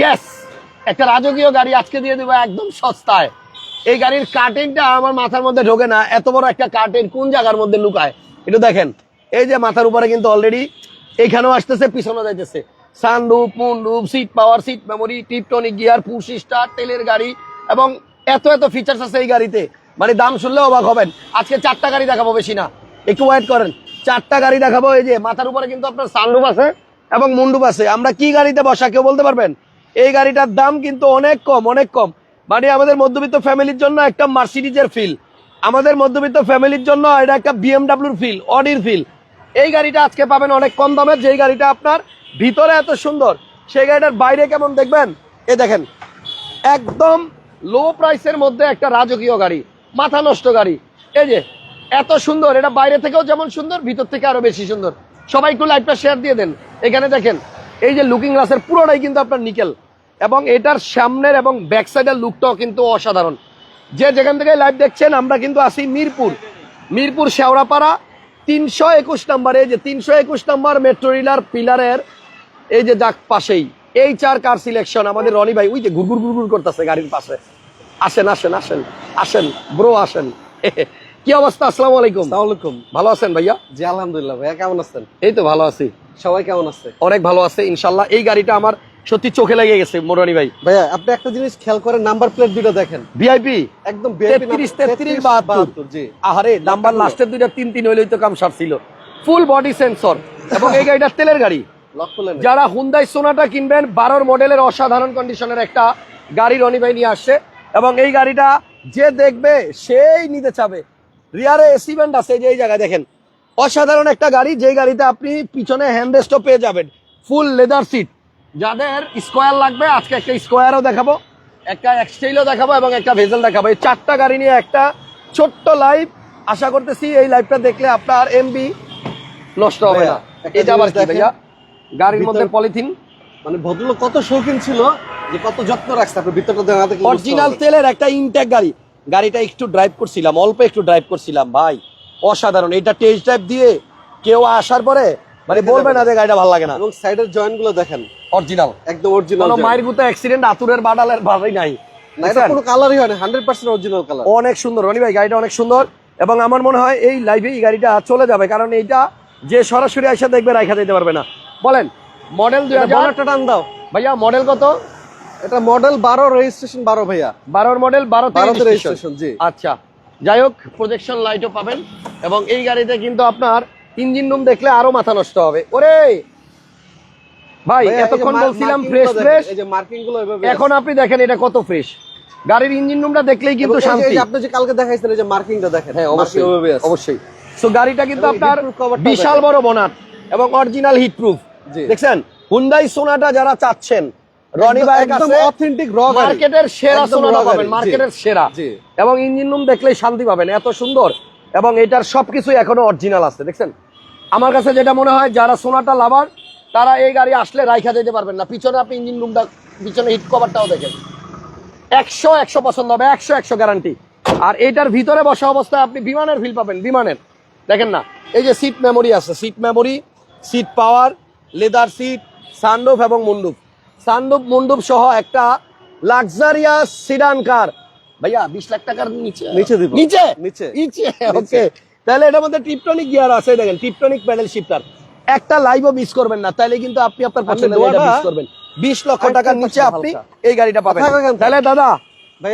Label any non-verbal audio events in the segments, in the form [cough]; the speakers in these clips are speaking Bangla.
ইয়েস একটা রাজকীয় গাড়ি আজকে দিয়ে দেবো একদম সস্তায়। এই গাড়ির কার্টেনটা আমার মাথার মধ্যে ঢোকে না, এত বড় একটা কার্টেন কোন জায়গার মধ্যে লুকায়? একটু দেখেন, এই যে মাথার উপরে কিন্তু অলরেডি এখানেও আসতেছে পিছনে যাইতেছে। Sunroof moonroof seat power seat memory tiptronic gear push start তেলের গাড়ি এবং এত এত ফিচার্স আছে এই গাড়িতে। মানে দাম শুনলে অবাক হবেন। আজকে চারটা গাড়ি দেখাবো বেশি না। একটু ওয়েট করেন। চারটা গাড়ি দেখাবো, এই যে মাথার উপরে কিন্তু আপনার সানরুফ আছে এবং মুন্ডুপ আছে। আমরা কি গাড়িতে বসা, কেউ বলতে পারবেন? এই গাড়িটার দাম কিন্তু অনেক কম অনেক কম। মানে আমাদের মধ্যবিত্ত ফ্যামিলির জন্য একটা মার্সিডিজের ফিল আমাদের মধ্যবিত্ত ফ্যামিলির জন্য এটা একটা বিএমডাব্লিউর ফিল অডির ফিল এই গাড়িটা আজকে পাবেন অনেক কম দামের, যেই গাড়িটা আপনার ভিতরে এত সুন্দর। সেই গাড়িটার বাইরে কেমন দেখবেন? এ দেখেন, একদম লো প্রাইসের মধ্যে একটা রাজকীয় গাড়ি, মাথা নষ্ট গাড়ি। এই যে, এত সুন্দর, এটা বাইরে থেকেও যেমন সুন্দর, ভিতর থেকে আরও বেশি সুন্দর। সবাই একটু লাইভটা শেয়ার দিয়ে দেন। এখানে দেখেন এই যে লুকিং গ্লাসের পুরোটাই কিন্তু আপনার নিকেল। এবং এটার সামনের এবং ব্যাক সাইডের লুকটাও কিন্তু অসাধারণ। যে যেখান থেকে লাইভ দেখছেন আমরা কিন্তু আসি মিরপুর। মিরপুর শেওড়াপাড়া তিনশো একুশ নাম্বার। এই যে তিনশো একুশ নাম্বার মেট্রো রিলার পিলারের এই যে যাক পাশেই। এই চার কার সিলেকশন আমাদের রনি ভাই ওই যে ঘুরঘুর ঘুরঘুর করতেছে গাড়ির পাশে। আসেন আসেন আসেন আসেন ব্রো আসেন। [laughs] কি অবস্থা? আসসালামু আলাইকুম। আসসালামাইকুম ভালো আছেন ভাইয়া? জি আলহামদুলিল্লাহ ভাইয়া কেমন আছেন? এই তো ভালো আছি। সবাই কেমন আছে? অনেক ভালো আছে ইনশাল্লাহ। এই গাড়িটা আমার সত্যি চোখে লেগে গেছে মোরানি ভাই। ভাইয়া আপনি একটা জিনিস খেয়াল করেন নাম্বার প্লেট দুটো দেখেন। ভিআইপি একদম তেত্রিশ তেত্রিশ বাহাত্তর। জি। আহারে নাম্বার লাস্টের দুইটা তিন তিন হইলেই তো কাম সারছিল। ফুল বডি সেন্সর এবং এই গাড়িটা তেলের গাড়ি। যারা হুন্দাই সোনাটা কিনবেন বারোর মডেলের অসাধারণ কন্ডিশনের একটা গাড়ি রনি ভাই নিয়ে আসছে। এবং এই গাড়িটা যে দেখবে সেই নিতে চাবে। রিয়ারে এসি ব্যান্ড আছে যে এই জায়গায় দেখেন। অসাধারণ একটা গাড়ি যে গাড়িতে আপনি পিছনে হ্যান্ড রেস্টও পেয়ে যাবেন। ফুল লেদার সিট যাদের স্কোয়ার লাগবে আজকে একটা স্কোয়ারও দেখাবো একটা এক্সটেইলও দেখাবো এবং একটা ভেজেল দেখাবো। এই চারটা গাড়ি নিয়ে একটা ছোট্ট লাইভ আশা করতেছি এই লাইভটা দেখলে আপনার এমবি নষ্ট হবে না। এটা আবার কি ভাইয়া? গাড়ির মধ্যে পলিথিন মানে ভদ্রলোক কত শৌখিন ছিল যে কত যত্ন রাখছে আপনি ভিতরটা দেখাতে কি অরিজিনাল তেলের একটা ইনটেক গাড়ি। গাড়িটা একটু ড্রাইভ করছিলাম অল্প একটু ড্রাইভ করছিলাম ভাই। অসাধারণ। এটা টেস্ট ড্রাইভ দিয়ে কেউ আসার পরে মানে বলবে না যে গাড়িটা ভালো লাগে না। এবং সাইডের জয়েন্টগুলো দেখেন। অরিজিনাল একদম অরিজিনাল কোনো মায়ের গুতো অ্যাক্সিডেন্ট আতুরের বাডালের ভাবেই নাই। কোনো কালারই হয় না হান্ড্রেড পার্সেন্ট অরিজিনাল কালার অনেক সুন্দর। রনি ভাই গাড়িটা অনেক সুন্দর। এবং আমার মনে হয় এই লাইভে এই গাড়িটা চলে যাবে কারণ এইটা যে সরাসরি এসে দেখবে রাখা দিতে পারবে না। বলেন মডেল দুই হাজার টান দাও। ভাইয়া মডেল কত? এটা মডেল বারো রেজিস্ট্রেশন বারো ভাইয়া। বারোর মডেল বারো রেজিস্ট্রেশন জি। আচ্ছা। যাই হোক প্রজেকশন লাইটও পাবেন এবং এই গাড়িতে কিন্তু আপনার ইঞ্জিন রুম দেখলে আরও মাথা নষ্ট হবে। ওরে! ভাই এতক্ষণ বলছিলাম ফ্রেশ ফ্রেশ এই যে মার্কিংগুলো এখন আপনি দেখেন এটা কত ফ্রেশ গাড়ির ইঞ্জিন রুমটা দেখলেই কিন্তু শান্তি এই যে আপনি যে কালকে দেখাইছেন এই যে মার্কিংটা দেখেন হ্যাঁ অবশ্যই। অবশ্যই। সো গাড়িটা কিন্তু আপনার বিশাল বড় বনাট এবং অরিজিনাল হিট প্রুফ জি। দেখছেন? হুন্ডাই সোনাটা যারা চাচ্ছেন রনি ভাইয়ের কাছে অথেন্টিক র মার্কেটের সেরা সোনাটা পাবেন মার্কেটের সেরা। এবং ইঞ্জিন রুম দেখলেই শান্তি পাবেন এত সুন্দর। এবং এটার সবকিছুই এখনও অরিজিনাল আছে দেখছেন? আমার কাছে যেটা মনে হয় যারা সোনাটা লাভার তারা এই গাড়ি আসলে রাইখা যেতে পারবেন না। পিছনে আপনি ইঞ্জিন রুমটা পিছনে হিট কভারটাও দেখেন। একশো একশো পছন্দ হবে একশো একশো গ্যারান্টি আর এটার ভিতরে বসা অবস্থায় আপনি বিমানের ফিল পাবেন বিমানের। দেখেন না এই যে সিট মেমোরি আছে seat memory seat power leather seat sunroof এবং মুন্ডুপ সানরুফ মুন্ডুপ সহ একটা লাক্সারিয়াস সিডান কার ভাইয়া বিশ লাখ টাকার নিচে। নিচে দিব। নিচে? নিচে। নিচে? ওকে। তাহলে এটার মধ্যে টিপটনিক গিয়ার আছে দেখেন টিপটনিক প্যাডেল শিফটার একটা লাইভও মিস করবেন না তাহলে কিন্তু আপনি আপনার পছন্দের গাড়িটা মিস করবেন। বিশ লক্ষ টাকার নিচে আপনি এই গাড়িটা পাবেন। কইবেন তো? তাহলে দাদা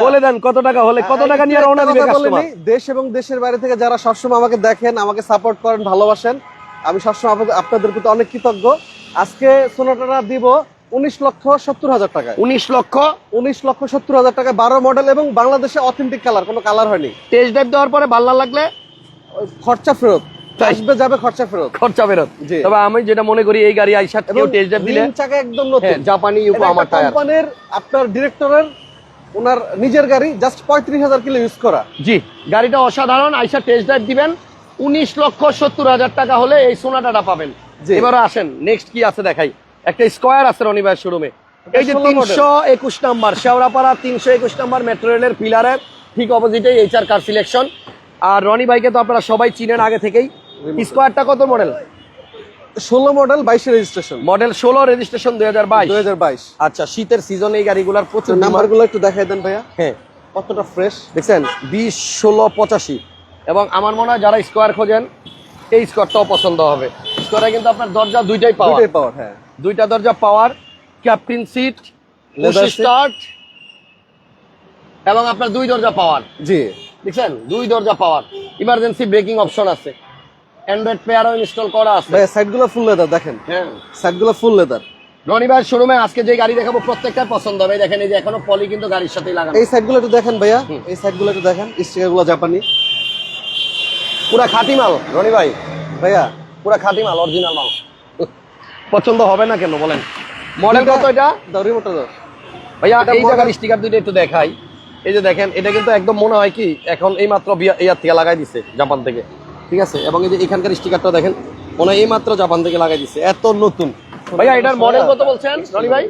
বলে দেন কত টাকা হলে কত টাকা নিয়ে রওনা দিবে কাস্টমার দেশ এবং দেশের বাইরে থেকে যারা সবসময় আমাকে দেখেন আমাকে সাপোর্ট করেন ভালোবাসেন আমি সবসময় আপনাদের- প্রতি অনেক কৃতজ্ঞ। আজকে সোনাটাটা দিব উনিশ লক্ষ সত্তর হাজার টাকায়। উনিশ লক্ষ? উনিশ লক্ষ সত্তর হাজার টাকায় বারো মডেল এবং বাংলাদেশে অথেন্টিক কালার কোনো কালার হয়নি। টেস্ট ড্রাইভ দেওয়ার পরে ভালো লাগলে? খরচা ফেরত। আসবে যাবে খরচা ফেরত। খরচা। তবে আমি যেটা মনে করি এই গাড়ি আইসা টেস্ট ড্রাইভ দিলে চাকা একদম হ্যাঁ নতুন জাপানি ইউকো আমার টায়ার কোম্পানির আপনার ডিরেক্টরের ওনার নিজের গাড়ি জাস্ট পঁয়ত্রিশ হাজার কিলো ইউজ করা। জি গাড়িটা অসাধারণ আইসা টেস্ট ড্রাইভ দিবেন। উনিশ লক্ষ সত্তর হাজার টাকা হলে এই সোনাটাটা পাবেন। এবার আসেন নেক্সট কি আছে দেখাই। একটা স্কোয়ার আছে রনিবার শোরুমে এই যে তিনশো একুশ নাম্বার শেওড়াপাড়া তিনশো একুশ নাম্বার মেট্রো রেলের পিলারের ঠিক অপোজিটে এইচআর কার সিলেকশন আর রনি ভাইকে তো আপনারা সবাই চিনেন আগে থেকেই। স্কোয়ারটা কত মডেল ষোলো মডেল বাইশে রেজিস্ট্রেশন মডেল ষোলো রেজিস্ট্রেশন দুই হাজার বাইশ। দুই হাজার বাইশ। আচ্ছা শীতের সিজনে এই গাড়িগুলার প্রচুর নাম্বার নাম্বারগুলো একটু দেখাই দেন ভাইয়া। হ্যাঁ। কতটা ফ্রেশ দেখছেন বিশ ষোলো পঁচাশি। এবং আমার মনে হয় যারা স্কোয়ার খোঁজেন এই স্কোয়ারটাও পছন্দ হবে। স্কোয়ারে কিন্তু আপনার দরজা দুইটাই পাওয়া দুইটাই পাওয়ার হ্যাঁ। দুইটা দরজা পাওয়ার ক্যাপ্টেন সিট। স্টার্ট এবং আপনার দুই দরজা পাওয়ার। জি। দেখছেন? দুই দরজা পাওয়ার। ইমার্জেন্সি ব্রেকিং অপশন আছে। অ্যান্ড্রয়েড প্লেয়ারও ইনস্টল করা আছে। ভাইয়া সাইডগুলো ফুল লেদার দেখেন। হ্যাঁ। সাইডগুলো ফুল লেদার রনি ভাইয়ের শোরুমে আজকে যে গাড়ি দেখাবো প্রত্যেকটাই পছন্দ। হবে দেখেন এই যে এখনও পলি কিন্তু গাড়ির সাথেই লাগানো। এই সাইডগুলো একটু দেখেন ভাইয়া। এই সাইডগুলো একটু দেখেন। স্টিকারগুলো জাপানি। পুরা খাঁটি মাল রনি ভাই। ভাইয়া। পুরা খাঁটি মাল অরিজিনাল মাল। পছন্দ হবে না কেন বলেন? মডেল কত এটা? রিমোটটা দাও ভাইয়া এই জায়গার স্টিকার দুইটা একটু দেখাই। এই যে দেখেন এটা কিন্তু একদম মনে হয় কি এখন এই মাত্র ইয়ার থেকে লাগাই দিছে জাপান থেকে। ঠিক আছে? এবং এই যে এখানকার স্টিকারটা দেখেন মনে হয় এই মাত্র জাপান থেকে লাগাই দিছে এত নতুন। ভাইয়া এটার মডেল কত বলছেন রনি ভাই?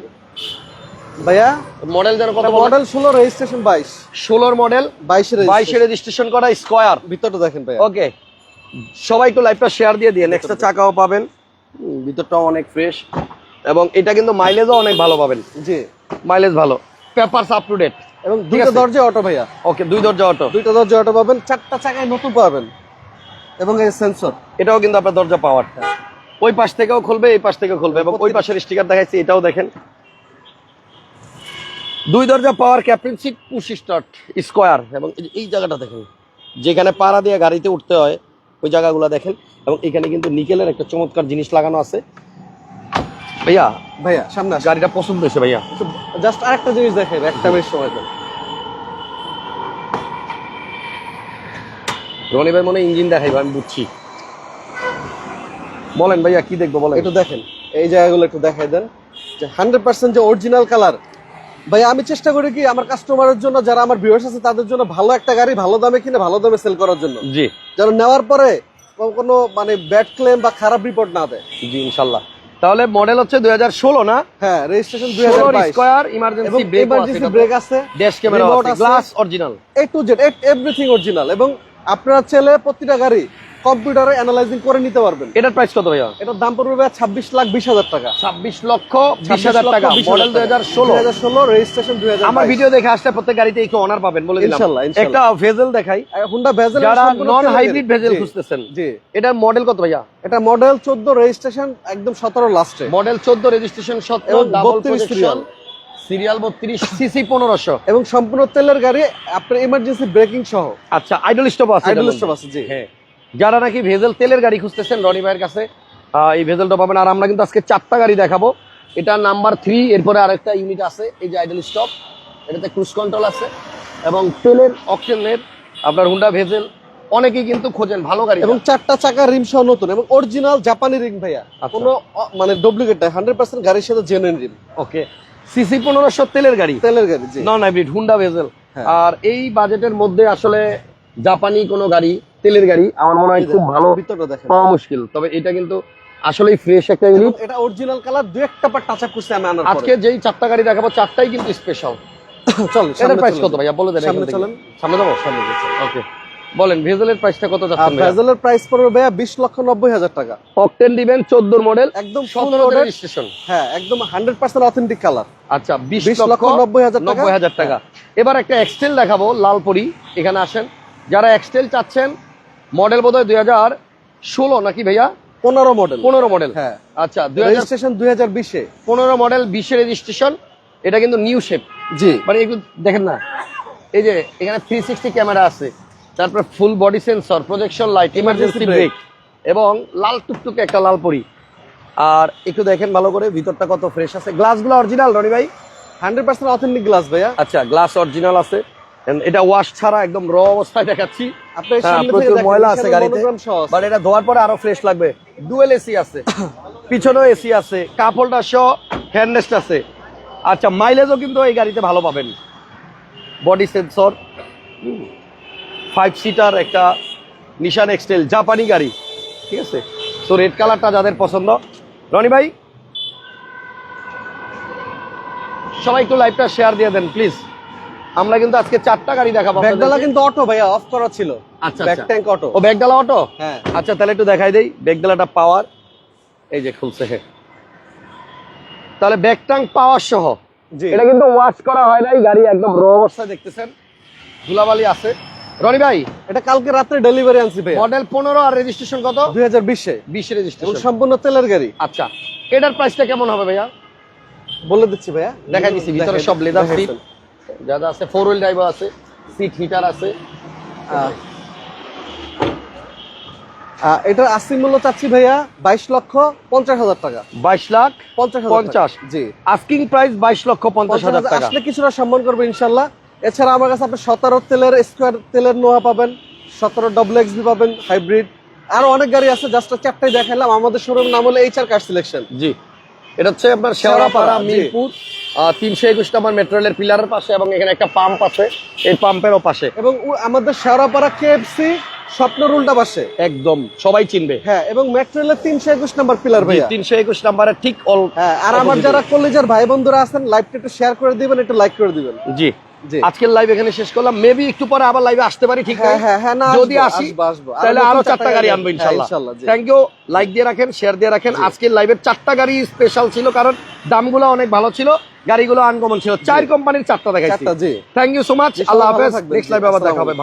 ভাইয়া মডেল যেন কত মডেল ষোলো রেজিস্ট্রেশন বাইশ। ষোলোর মডেল বাইশে বাইশে রেজিস্ট্রেশন করা স্কোয়ার ভিতরটা দেখেন ভাইয়া। ওকে সবাই একটু লাইভটা শেয়ার দিয়ে দিয়ে নেক্সটটা চাকাও পাবেন। ভিতরটাও অনেক ফ্রেশ এবং এটা কিন্তু মাইলেজও অনেক ভালো পাবেন। জি। মাইলেজ ভালো। পেপারস আপ টু ডেট এবং দুইটা দরজা অটো ভাইয়া। ওকে দুই দরজা অটো দুইটা দরজা অটো পাবেন চারটা চাকায় নতুন পাবেন। এবং এই সেন্সর এটাও কিন্তু আপনার দরজা পাওয়ার ওই পাশ থেকেও খুলবে এই পাশ থেকেও খুলবে এবং ওই পাশের স্টিকার দেখাচ্ছি এটাও দেখেন। দুই দরজা power captain seat push start square এবং এই জায়গাটা দেখেন। যেখানে পাড়া দিয়ে গাড়িতে উঠতে হয় ওই জায়গাগুলো দেখেন। এবং এখানে কিন্তু নিকেলের একটা চমৎকার জিনিস লাগানো আছে। ভাইয়া ভাইয়া সামনে গাড়িটা পছন্দ হয়েছে ভাইয়া। জাস্ট আরেকটা জিনিস দেখেন একটা মিনিট সময় রনি ভাই মনে ইঞ্জিন দেখাইবো আমি বুঝছি। বলেন ভাইয়া কি দেখব বলেন। একটু দেখেন এই জায়গাগুলো একটু দেখাই দেন। যে হান্ড্রেড পার্সেন্ট যে অরিজিনাল কালার ভাই আমি চেষ্টা করি কি আমার কাস্টমারের জন্য যারা আমার ভিউয়ার্স আছে তাদের জন্য ভালো একটা গাড়ি ভালো দামে কিনে ভালো দামে সেল করার জন্য। জি। যেন নেওয়ার পরে কোনো- মানে ব্যাড ক্লেম বা খারাপ রিপোর্ট না দেয়। জি ইনশাল্লাহ। তাহলে মডেল হচ্ছে দুই হাজার ষোলো না? হ্যাঁ রেজিস্ট্রেশন দুই হাজার বাইশ। স্কোয়ার এবং ইমার্জেন্সি ব্রেক emergency ব্রেক আছে ড্যাশ ক্যামেরা আছে। Glass original A to Z everything original এবং আপনারা চাইলে প্রতিটা গাড়ি কম্পিউটারে অ্যানালাইজিং করে নিতে পারবেন। এটার প্রাইস কত ভাইয়া? এটার দাম পড়বে ভাইয়া ছাব্বিশ লাখ বিশ হাজার টাকা। ছাব্বিশ লক্ষ বিশ হাজার টাকা মডেল দুই হাজার ষোলো। দুই হাজার ষোলো রেজিস্ট্রেশন দুই হাজার আমার ভিডিও দেখে আসলে প্রত্যেক গাড়িতে একটু অনার পাবেন বলে দিলাম। ইনশাল্লাহ। একটা ভেজেল দেখাই। হুন্ডা ভেজেল যারা নন হাইব্রিড ভেজেল খুঁজতেছেন জি। এটার মডেল কত ভাইয়া? এটা মডেল চোদ্দ রেজিস্ট্রেশন একদম সতেরো লাস্টে মডেল চোদ্দ রেজিস্ট্রেশন সত্তর এবং ডাবল 32 সিরিয়াল সিরিয়াল বত্রিশ সিসি পনেরোশো। এবং সম্পূর্ণ তেলের গাড়ি আপনার ইমার্জেন্সি ব্রেকিং সহ। আচ্ছা আইডল স্টপ আছে আইডল স্টপ আছে জি। হ্যাঁ। যারা নাকি ভেজেল তেলের গাড়ি খুঁজতেছেন রনি ভাইয়ের কাছে এই ভেজেলটা পাবেন। আর আমরা কিন্তু আজকে চারটা গাড়ি দেখাবো। এটা নাম্বার থ্রি এরপরে আরেকটা ইউনিট আছে এই যে আইডল স্টপ এটাতে ক্রুজ কন্ট্রোল আছে। এবং তেলের অকশনের আপনার হুন্ডা ভেজেল অনেকেই কিন্তু খোঁজেন ভালো গাড়ি। এবং চারটা চাকা রিম সহ নতুন এবং অরিজিনাল জাপানি রিম ভাইয়া। আচ্ছা। কোনো মানে ডুপ্লিকেট নাই হান্ড্রেড পার্সেন্ট গাড়ির সাথে জেনুইন রিম ওকে সিসি পনেরোশো তেলের গাড়ি? তেলের গাড়ি নন হাইব্রিড হুন্ডা ভেজেল। আর এই বাজেটের মধ্যে আসলে জাপানি কোনো গাড়ি তেলের গাড়ি আমার মনে হয় খুব ভালো পাওয়া মুশকিল। তবে এটা কিন্তু আসলেই ফ্রেশ একটা ইউনিট এটা অরিজিনাল কালার দু একটা পার টাচ আপ করছে আমি আনার আজকে যেই চারটা গাড়ি দেখাবো চারটাই কিন্তু স্পেশাল [coughs] চল এটার প্রাইস কত ভাইয়া? বলে দেন সামনে চলেন। সামনে যাব সামনে ওকে বলেন ভেজেলের প্রাইসটা কত যাচ্ছে ভেজেলের প্রাইস পড়বে ভাইয়া বিশ লক্ষ নব্বই হাজার টাকা। অকটেন দিবেন চোদ্দোর মডেল একদম ফুল রেজিস্ট্রেশন হ্যাঁ একদম হান্ড্রেড পার্সেন্ট অথেন্টিক কালার আচ্ছা বিশ 20 লক্ষ লক্ষ নব্বই হাজার টাকা। নব্বই হাজার টাকা। এবার একটা এক্সটেল দেখাবো লালপুরি। এখানে আসেন। যারা এক্সটেল চাচ্ছেন মডেল বোধহয় দুই হাজার ষোলো নাকি ভাইয়া? পনেরো মডেল পনেরো মডেল হ্যাঁ। আচ্ছা দুই হাজার রেজিস্ট্রেশন দুই হাজার বিশে। পনেরো মডেল বিশে রেজিস্ট্রেশন এটা কিন্তু নিউ শেপ জি। মানে একটু দেখেন না। এই যে এখানে থ্রি সিক্সটি ক্যামেরা আছে। তারপর full body sensor projection light emergency brake এবং লাল টুকটুকে একটা লাল পরি। আর একটু দেখেন ভালো করে ভিতরটা কত ফ্রেশ আছে। গ্লাসগুলো অরিজিনাল রনি ভাই? হান্ড্রেড পার্সেন্ট অথেন্টিক গ্লাস ভাইয়া। আচ্ছা গ্লাস অরিজিনাল আছে। এটা ওয়াশ ছাড়া একদম র অবস্থায় দেখাচ্ছি। হ্যাঁ, সামনে থেকে প্রচুর ময়লা আছে গাড়িতে। monogram সহ আছে। বাট এটা ধোয়ার পরে আরও ফ্রেশ লাগবে। ডুয়েল এসি আছে পিছনেও এসি আছে কাপ হোল্ডার সহ হ্যান্ডরেস্ট আছে। আচ্ছা মাইলেজও কিন্তু এই গাড়িতে ভালো পাবেন। বডি সেন্সর ফাইভ সিটার একটা নিশান এক্সটেল জাপানি গাড়ি। ঠিক আছে? তো রেড কালারটা যাদের পছন্দ। রনি ভাই সবাই একটু লাইভটা শেয়ার দিয়ে দেন প্লিজ আমরা কিন্তু আজকে চারটা গাড়ি দেখাবো আপনাদেরকে। কিন্তু অটো ভাইয়া অফ করা ছিল। আচ্ছা ব্যাক। ট্যাঙ্ক অটো ও ব্যাগডালা অটো হ্যাঁ। আচ্ছা তাহলে একটু দেখাই দেই। ব্যাগডালাটা পাওয়ার এই যে খুলছে তাহলে ট্যাঙ্ক পাওয়ার সহ। জি। এটা কিন্তু ওয়াশ করা হয় নাই গাড়ি একদম র অবস্থায় দেখতেছেন। ধুলাবালি আছে। রনি ভাই এটা কালকে রাত্রে ডেলিভারি আনছি ভাই মডেল পনেরো আর রেজিস্ট্রেশন কত? দুই হাজার বিশে। বিশ রেজিস্ট্রেশন সম্পূর্ণ তেলের গাড়ি। আচ্ছা এটার প্রাইসটা কেমন হবে ভাইয়া? বলে দিচ্ছি ভাইয়া। দেখাই দিচ্ছি ভিতরে সব লেদার সিট দেখাইছেন। যা যা আছে ফোর হুইল ড্রাইভার আছে সিট হিটার আছে। এটার আশি মূল্য চাচ্ছি ভাইয়া বাইশ লক্ষ পঞ্চাশ হাজার টাকা। বাইশ লাখ পঞ্চাশ পঞ্চাশ। জি। আস্কিং প্রাইস বাইশ লক্ষ পঞ্চাশ হাজার টাকা। আসলে কিছুটা সম্মান করবে ইনশাল্লাহ। এছাড়া আমার কাছে আপনি সতেরো তেলের স্কোয়ার তেলের নোয়া পাবেন সতেরো ডবল এক্সবি পাবেন হাইব্রিড আরও অনেক গাড়ি আছে জাস্ট চারটাই দেখালাম আমাদের শোরুম নাম হলো এইচআর কার সিলেকশন জি। এটা হচ্ছে আপনার শেওড়াপাড়া শেওড়াপাড়া, জি। মিরপুর। তিনশো একুশ নম্বর মেট্রো রেলের পিলারের পাশে এবং এখানে একটা পাম্প আছে এই পাম্পেরও পাশে। এবং আমাদের শেওড়াপাড়া কেএফসি স্বপ্নর উল্টা পাশে। একদম সবাই চিনবে। হ্যাঁ এবং মেট্রো রেলের তিনশো একুশ নাম্বার পিলার ভাইয়া। তিনশো একুশ নাম্বারের ঠিক অল হ্যাঁ আর আমার। যারা কলেজের ভাই বন্ধুরা আছেন লাইভটা একটু শেয়ার করে দিবেন একটু লাইক করে দিবেন। জি। আজকের লাইভ এখানে শেষ করলাম। মেবি একটু পরে আবার লাইভে আসতে পারি ঠিক হ্যাঁ আছে? হ্যাঁ হ্যাঁ না যদি আসি তাহলে আরও চারটা গাড়ি আনব ইনশাল্লাহ, থ্যাংক ইউ লাইক দিয়ে রাখেন শেয়ার দিয়ে রাখেন। আজকের লাইভের চারটা গাড়ি স্পেশাল ছিল কারণ দামগুলো অনেক ভালো ছিল। গাড়িগুলো আনকমন ছিল। চার কোম্পানির চারটা দেখাচ্ছি চারটা, জি। থ্যাংক ইউ সো মাচ আল্লাহ হাফেজ। নেক্সট লাইভে আবার দেখা হবে।